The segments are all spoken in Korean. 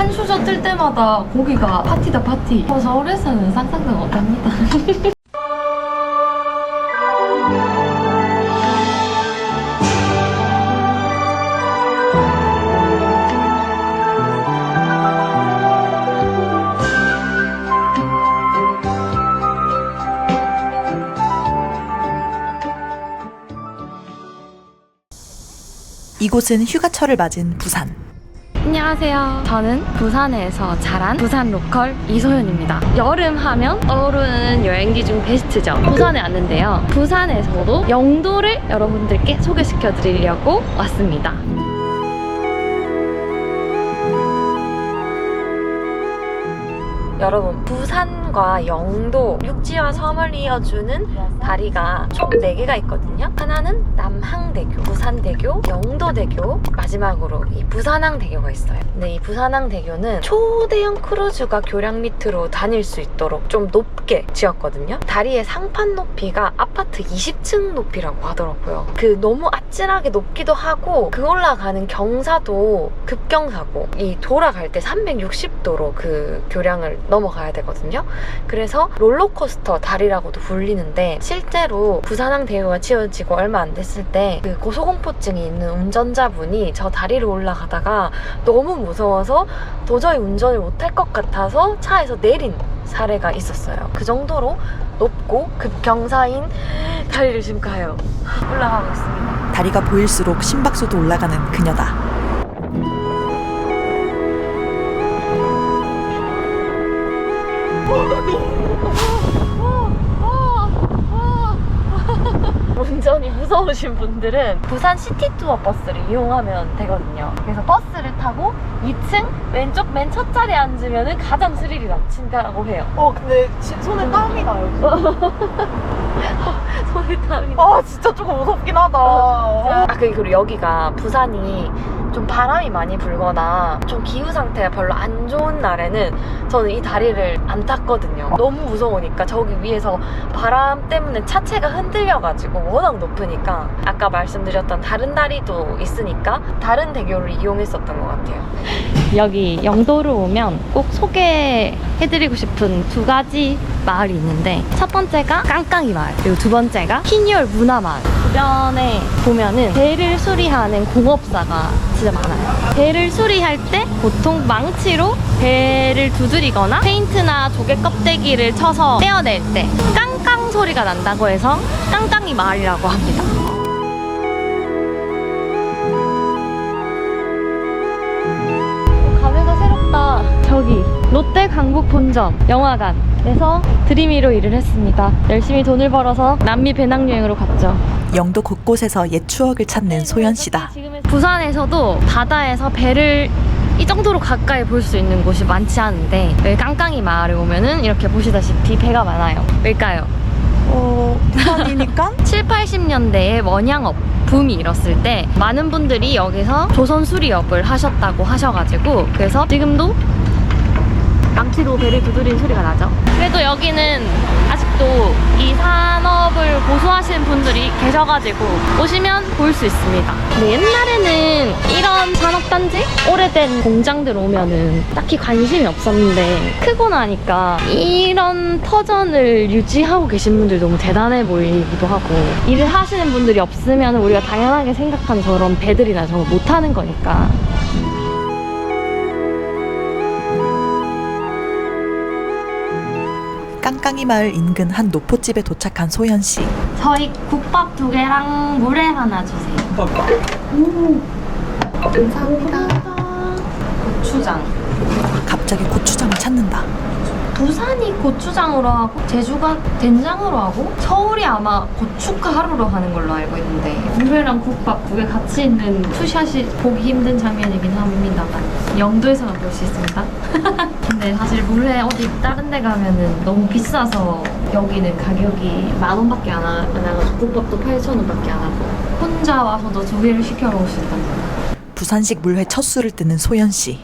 한 수저 뜰 때마다 고기가 파티다 파티. 어, 서울에서는 상상도 못합니다. 이곳은 휴가철을 맞은 부산. 안녕하세요. 저는 부산에서 자란 부산 로컬 이소연입니다. 여름 하면 떠오르는 여행지 중 베스트죠. 부산에 왔는데요. 부산에서도 영도를 여러분들께 소개시켜 드리려고 왔습니다. 여러분, 부산과 영도, 육지와 섬을 이어주는 다리가 총 4개가 있거든요. 하나는 남항대교, 부산대교, 영도대교, 마지막으로 이 부산항대교가 있어요. 근데 이 부산항대교는 초대형 크루즈가 교량 밑으로 다닐 수 있도록 좀 높게 지었거든요. 다리의 상판 높이가 아파트 20층 높이라고 하더라고요. 그 너무 아찔하게 높기도 하고 그 올라가는 경사도 급경사고 이 돌아갈 때 360도로 그 교량을 넘어가야 되거든요. 그래서 롤러코스터 다리라고도 불리는데 실제로 부산항 대교가 지어지고 얼마 안 됐을 때 그 고소공포증이 있는 운전자분이 저 다리를 올라가다가 너무 무서워서 도저히 운전을 못할 것 같아서 차에서 내린 사례가 있었어요. 그 정도로 높고 급경사인 다리를 지금 가요. 올라가고 있습니다. 다리가 보일수록 심박수도 올라가는 그녀다. 운전이 무서우신 분들은 부산 시티 투어 버스를 이용하면 되거든요. 그래서 버스를 타고 2층 왼쪽 맨 첫 자리에 앉으면 가장 스릴이 넘친다고 해요. 어 근데 지- 손에 땀이 나요. 손이 땀이 아 진짜 조금 무섭긴 하다. 아 그리고 여기가 부산이 좀 바람이 많이 불거나 좀 기후 상태가 별로 안 좋은 날에는 저는 이 다리를 안 탔거든요. 너무 무서우니까 저기 위에서 바람 때문에 차체가 흔들려가지고 워낙 높으니까 아까 말씀드렸던 다른 다리도 있으니까 다른 대교를 이용했었던 것 같아요. 여기 영도로 오면 꼭 소개해드리고 싶은 두 가지 마을이 있는데 첫 번째가 깡깡이 마을 그리고 두 번째가 흰열 문화 마을 주변에 보면은 배를 수리하는 공업사가 진짜 많아요 배를 수리할 때 보통 망치로 배를 두드리거나 페인트나 조개 껍데기를 쳐서 떼어낼 때 깡깡 소리가 난다고 해서 깡깡이 마을이라고 합니다 감회가 새롭다. 저기 롯데 강북 본점 영화관에서 드림이로 일을 했습니다. 열심히 돈을 벌어서 남미 배낭여행으로 갔죠. 영도 곳곳에서 옛 추억을 찾는 소연 씨다. 부산에서도 바다에서 배를 이 정도로 가까이 볼 수 있는 곳이 많지 않은데 여기 깡깡이 마을에 오면은 이렇게 보시다시피 배가 많아요. 왜일까요? 어, 부산이니까? 7, 80년대에 원양업 붐이 일었을 때 많은 분들이 여기서 조선 수리업을 하셨다고 하셔가지고 그래서 지금도 망치로 배를 두드리는 소리가 나죠. 그래도 여기는 아직도 이 산업을 고수하시는 분들이 계셔가지고 오시면 볼 수 있습니다. 근데 옛날에는 이런 산업단지? 오래된 공장들 오면은 딱히 관심이 없었는데 크고 나니까 이런 터전을 유지하고 계신 분들 너무 대단해 보이기도 하고 일을 하시는 분들이 없으면 우리가 당연하게 생각하는 저런 배들이나 저런 거 못하는 거니까 깡깡이 마을 인근 한 노포집에 도착한 소연 씨. 저희 국밥 두 개랑 물회 하나 주세요. 감사합니다. 고추장. 갑자기 고추장을 찾는다. 부산이 고추장으로 하고 제주가 된장으로 하고 서울이 아마 고춧가루로 하는 걸로 알고 있는데 물회랑 국밥 두 개 같이 있는 투샷이 보기 힘든 장면이긴 합니다만 영도에서만 볼 수 있습니다. 근데 사실 물회 어디 다른 데 가면은 너무 비싸서 여기는 가격이 만 원밖에 안, 하, 안 하고 국밥도 8천 원밖에 안 하고 혼자 와서도 두 개를 시켜 먹을 수 있다는 거. 부산식 물회 첫 술을 뜨는 소연 씨.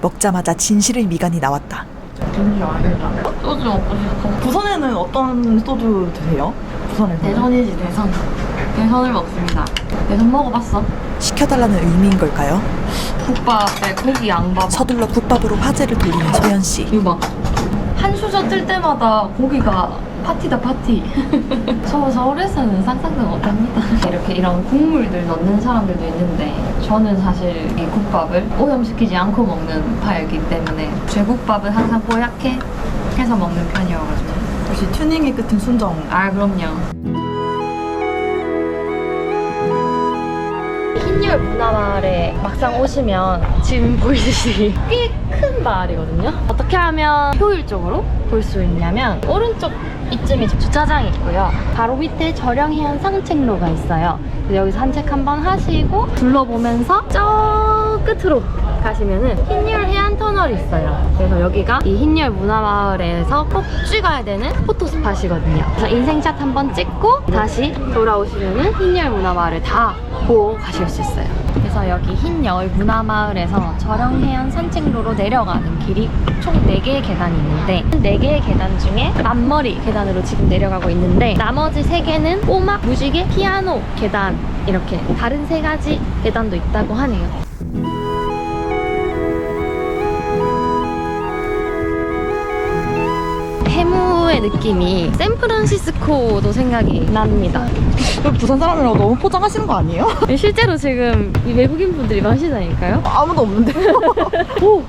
먹자마자 진실의 미간이 나왔다. 소주 먹고 싶어. 부산에는 어떤 소주 드세요? 부산에서? 대선이지 대선. 대선을 먹습니다. 대선 먹어봤어? 시켜달라는 의미인 걸까요? 국밥에 고기 양밥. 서둘러 국밥으로 화제를 돌리는 소연 씨. 이거 봐. 한 수저 뜰 때마다 고기가 파티다 파티. 저 서울에서는 상상도 못합니다. 이렇게 이런 국물들 넣는 사람들도 있는데 저는 사실 이 국밥을 오염시키지 않고 먹는 파이기 때문에 제국밥은 항상 뽀얗게 해서 먹는 편이어가지고. 역시 튜닝의 끝은 순정. 아 그럼요. 흰열 문화마을에 막상 오시면 지금 보이듯이 꽤 큰 마을이거든요. 어떻게 하면 효율적으로 볼 수 있냐면 오른쪽 이쯤에 주차장이 있고요. 바로 밑에 절영해안 산책로가 있어요. 여기서 산책 한번 하시고 둘러보면서 저 끝으로 가시면은 흰열 터널이 있어요. 그래서 여기가 이 흰열 문화마을에서 꼭 찍어야 되는 포토 스팟이거든요. 그래서 인생샷 한번 찍고 다시 돌아오시면은 흰열 문화마을을 다 보고 가실 수 있어요. 그래서 여기 흰열 문화마을에서 절영해안 산책로로 내려가는 길이 총 4개의 계단이 있는데 4개의 계단 중에 앞머리 계단으로 지금 내려가고 있는데 나머지 3개는 꼬막, 무지개, 피아노 계단 이렇게 다른 세 가지 계단도 있다고 하네요. 해무의 느낌이 샌프란시스코도 생각이 납니다. 부산 사람이라고 너무 포장하시는 거 아니에요? 실제로 지금 이 외국인 분들이 마시다니까요. 아무도 없는데. 오!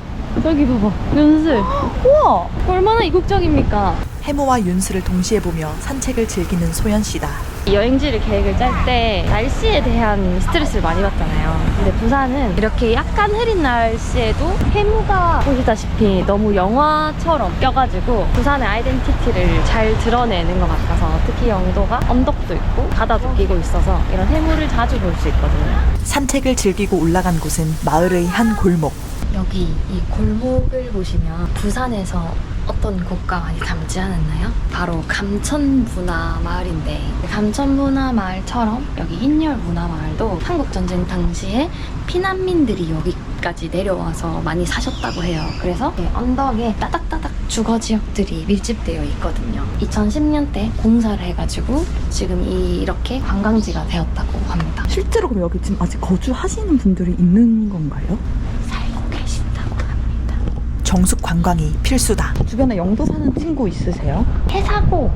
저기 봐봐. 연슬. 우와. 얼마나 이국적입니까? 해무와 윤수를 동시에 보며 산책을 즐기는 소연 씨다. 여행지를 계획을 짤 때 날씨에 대한 스트레스를 많이 받잖아요. 근데 부산은 이렇게 약간 흐린 날씨에도 해무가 보시다시피 너무 영화처럼 껴가지고 부산의 아이덴티티를 잘 드러내는 것 같아서 특히 영도가 언덕도 있고 바다도 끼고 있어서 이런 해무를 자주 볼 수 있거든요. 산책을 즐기고 올라간 곳은 마을의 한 골목. 여기 이 골목을 보시면 부산에서 어떤 곡가 많이 담지 않았나요? 바로 감천문화 마을인데 감천문화 마을처럼 여기 흰열 문화 마을도 한국 전쟁 당시에 피난민들이 여기까지 내려와서 많이 사셨다고 해요. 그래서 이렇게 언덕에 따닥따닥 주거 지역들이 밀집되어 있거든요. 2010년대 공사를 해가지고 지금 이- 이렇게 관광지가 되었다고 합니다. 실제로 그럼 여기 지금 아직 거주하시는 분들이 있는 건가요? 살고 계신다고 합니다. 정숙 관광이 필수다. 주변에 영도 사는 친구 있으세요? 해사고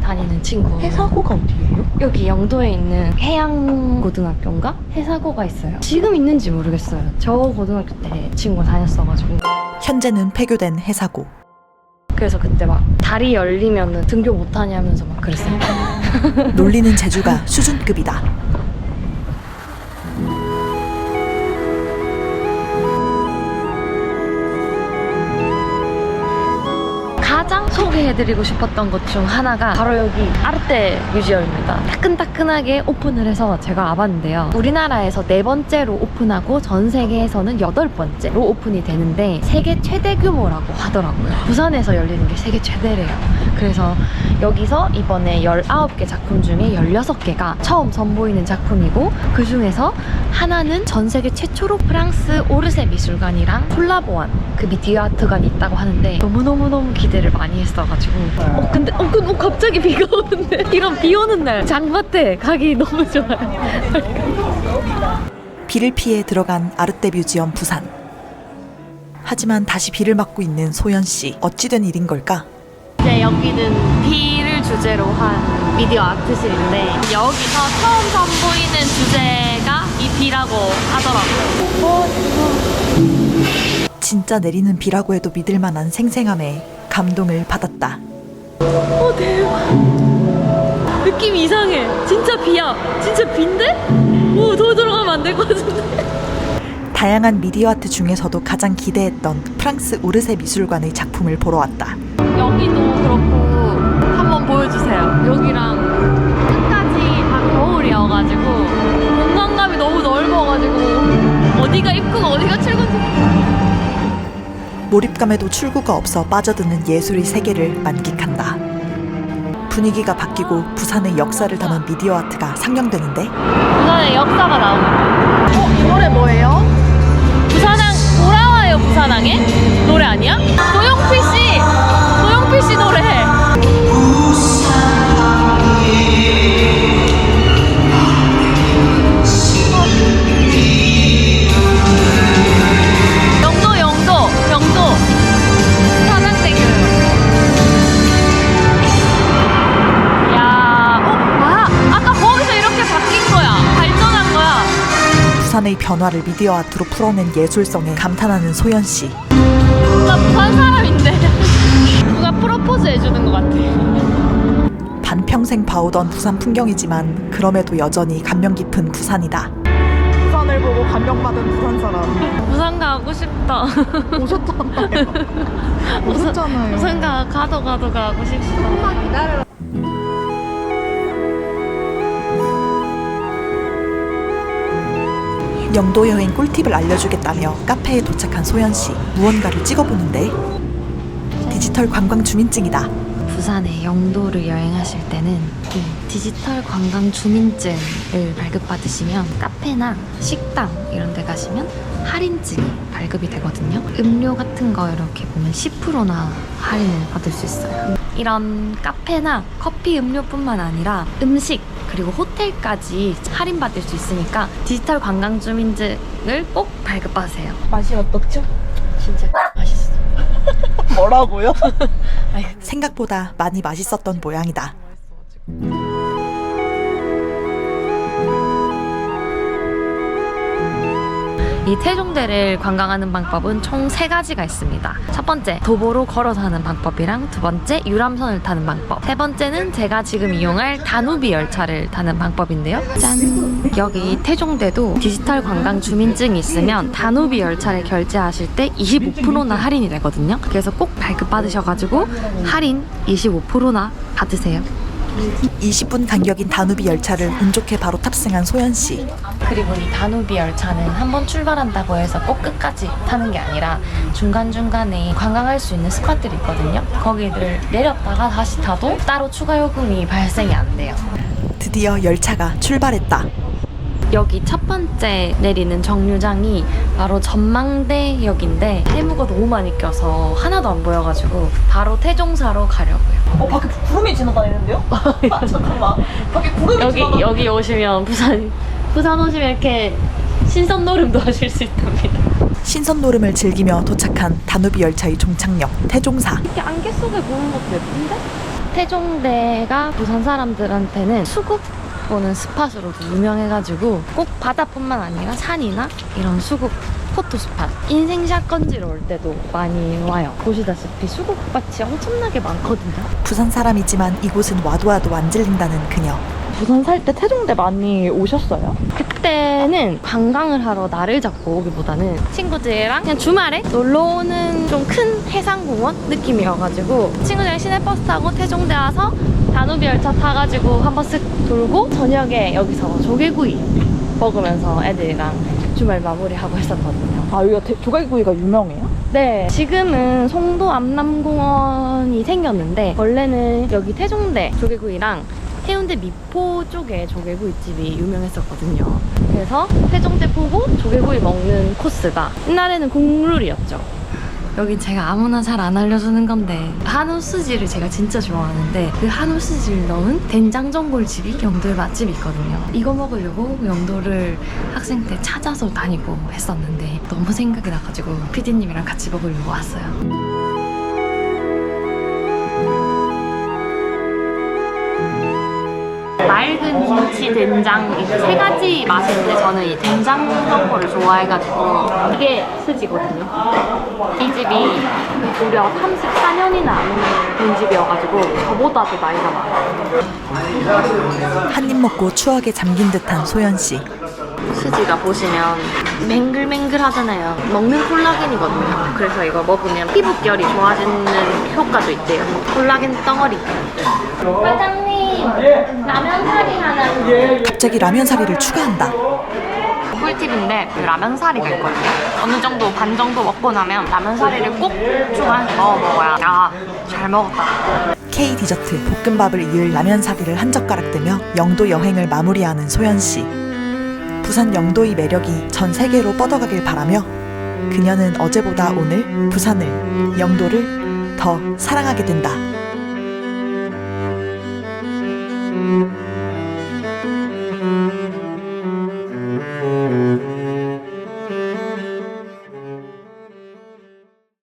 다니는 친구. 해사고가 어디예요? 여기 영도에 있는 해양고등학교인가? 해사고가 있어요. 지금 있는지 모르겠어요. 저 고등학교 때 친구가 다녔어가지고. 현재는 폐교된 해사고. 그래서 그때 막 다리 열리면 등교 못하냐면서 막 그랬어요. 놀리는 재주가 수준급이다. 소개해드리고 싶었던 것 중 하나가 바로 여기 아르테 뮤지엄입니다. 따끈따끈하게 오픈을 해서 제가 와봤는데요. 우리나라에서 네 번째로 오픈하고 전 세계에서는 여덟 번째로 오픈이 되는데 세계 최대 규모라고 하더라고요. 부산에서 열리는 게 세계 최대래요. 그래서 여기서 이번에 19개 작품 중에 16개가 처음 선보이는 작품이고 그 중에서 하나는 전 세계 최초로 프랑스 오르세 미술관이랑 콜라보한 그 미디어 아트관이 있다고 하는데 너무너무너무 기대를 많이 했어가지고 어 근데 어, 근데 어, 갑자기 비가 오는데 이런 비 오는 날 장마 때 가기 너무 좋아요 비를 피해 들어간 아르떼 뮤지엄 부산. 하지만 다시 비를 맞고 있는 소연 씨. 어찌된 일인 걸까? 이제 여기는 비를 주제로 한 미디어 아트실인데 여기서 처음 선보이는 주제가 이 비라고 하더라고요 진짜 내리는 비라고 해도 믿을 만한 생생함에 감동을 받았다. 어 대박 느낌 이상해 진짜 비야 진짜 빈데? 오 더 들어가면 안 될 것 같은데 다양한 미디어 아트 중에서도 가장 기대했던 프랑스 오르세 미술관의 작품을 보러 왔다. 여기도 그렇고 한번 보여주세요 여기랑 끝까지 다 겨울이어가지고 공간감이 너무 넓어가지고 어디가 입구가 어디가 출구인지 몰입감에도 출구가 없어 빠져드는 예술의 세계를 만끽한다. 분위기가 바뀌고 부산의 역사를 담은 미디어 아트가 상영되는데 부산의 역사가 나옵니다 어, 이 노래 뭐예요? 부산항 돌아와요 부산항에 노래 아니야? 도영필 씨 박효빈 씨 노래. 아까 거기서 이렇게 바뀐 거야. 발전한 거야. 부산의 변화를 미디어 아트로 풀어낸 예술성에 감탄하는 소연 씨. 나 부산 사람인데. 프로포즈 해주는 것 같아. 반평생 봐오던 부산 풍경이지만 그럼에도 여전히 감명 깊은 부산이다. 부산을 보고 감명받은 부산 사람. 부산 가고 싶다. 오셨잖아요. 오셨잖아요. 부산 가 가도 가도 가고 싶다. 영도 여행 꿀팁을 알려주겠다며 카페에 도착한 소연 씨. 무언가를 찍어보는데 디지털 관광 주민증이다. 부산의 영도를 여행하실 때는 이 디지털 관광 주민증을 발급받으시면 카페나 식당 이런 데 가시면 할인증이 발급이 되거든요. 음료 같은 거 이렇게 보면 10%나 할인을 받을 수 있어요. 이런 카페나 커피 음료뿐만 아니라 음식 그리고 호텔까지 할인받을 수 있으니까 디지털 관광 주민증을 꼭 발급받으세요. 맛이 어떻죠? 진짜. 뭐라고요? 생각보다 많이 맛있었던 모양이다. 이 태종대를 관광하는 방법은 총 세 가지가 있습니다. 첫 번째, 도보로 걸어서 하는 방법이랑 두 번째, 유람선을 타는 방법. 세 번째는 제가 지금 이용할 다누비 열차를 타는 방법인데요. 짠! 여기 태종대도 디지털 관광 주민증이 있으면 다누비 열차를 결제하실 때 25%나 할인이 되거든요. 그래서 꼭 발급 받으셔가지고 할인 25%나 받으세요. 20분 간격인 다누비 열차를 운 좋게 바로 탑승한 소연 씨. 그리고 이 다누비 열차는 한 번 출발한다고 해서 꼭 끝까지 타는 게 아니라 중간중간에 관광할 수 있는 스팟들이 있거든요. 거기를 내렸다가 다시 타도 따로 추가 요금이 발생이 안 돼요. 드디어 열차가 출발했다. 여기 첫 번째 내리는 정류장이 바로 전망대역인데 해무가 너무 많이 껴서 하나도 안 보여가지고 바로 태종사로 가려고요. 어 밖에 구름이 지나다니는데요? 아, 잠깐만. 밖에 구름이 여기 여기 오시면 부산 부산 오시면 이렇게 신선 노름도 하실 수 있답니다. 신선 노름을 즐기며 도착한 다누비 열차의 종착역 태종사. 이렇게 안개 속에 보는 것도 예쁜데? 태종대가 부산 사람들한테는 수국 보는 스팟으로도 유명해가지고 꼭 바다뿐만 아니라 산이나 이런 수국 포토 스팟 인생샷 건지러 올 때도 많이 와요 보시다시피 수국밭이 엄청나게 많거든요 부산 사람이지만 이곳은 와도 와도 안 질린다는 그녀. 부산 살 때 태종대 많이 오셨어요? 그때는 관광을 하러 날을 잡고 오기보다는 친구들이랑 그냥 주말에 놀러 오는 좀 큰 해상공원 느낌이어가지고 친구들이랑 시내버스 타고 태종대 와서 다누비 열차 타가지고 한번 쓱 돌고 저녁에 여기서 조개구이 먹으면서 애들이랑 주말 마무리하고 했었거든요. 아 여기가 대- 조개구이가 유명해요? 네, 지금은 송도 암남공원이 생겼는데 원래는 여기 태종대 조개구이랑 해운대 미포 쪽에 조개구이집이 유명했었거든요. 그래서 태종대 보고 조개구이 먹는 코스가 옛날에는 국룰이었죠. 여기 제가 아무나 잘 안 알려주는 건데 한우 스지를 제가 진짜 좋아하는데 그 한우 스지를 넣은 된장 전골집이 영도에 맛집이 있거든요. 이거 먹으려고 영도를 학생 때 찾아서 다니고 했었는데 너무 생각이 나가지고 피디님이랑 같이 먹으려고 왔어요. 맑은 김치 된장 이렇게 세 가지 맛인데 저는 이 된장 전골을 좋아해가지고 이게 스지거든요. 이 집이 무려 34년이나 된 집이어가지고 저보다도 나이가 많아요. 한 입 먹고 추억에 잠긴 듯한 소연 씨. 스지가 보시면 맹글맹글 하잖아요. 먹는 콜라겐이거든요. 그래서 이거 먹으면 피부결이 좋아지는 효과도 있대요. 콜라겐 덩어리. 사장님, 라면 사리 하나 갑자기 라면 사리를 추가한다. 꿀팁인데 그 라면 사리가 있거든요. 어느 정도 반 정도 먹고 나면 라면 사리를 꼭 추가해서 넣어 먹어야 아, 잘 먹었다. K 디저트 볶음밥을 이을 라면 사리를 한 젓가락 뜨며 영도 여행을 마무리하는 소연 씨. 부산 영도의 매력이 전 세계로 뻗어가길 바라며 그녀는 어제보다 오늘 부산을 영도를 더 사랑하게 된다.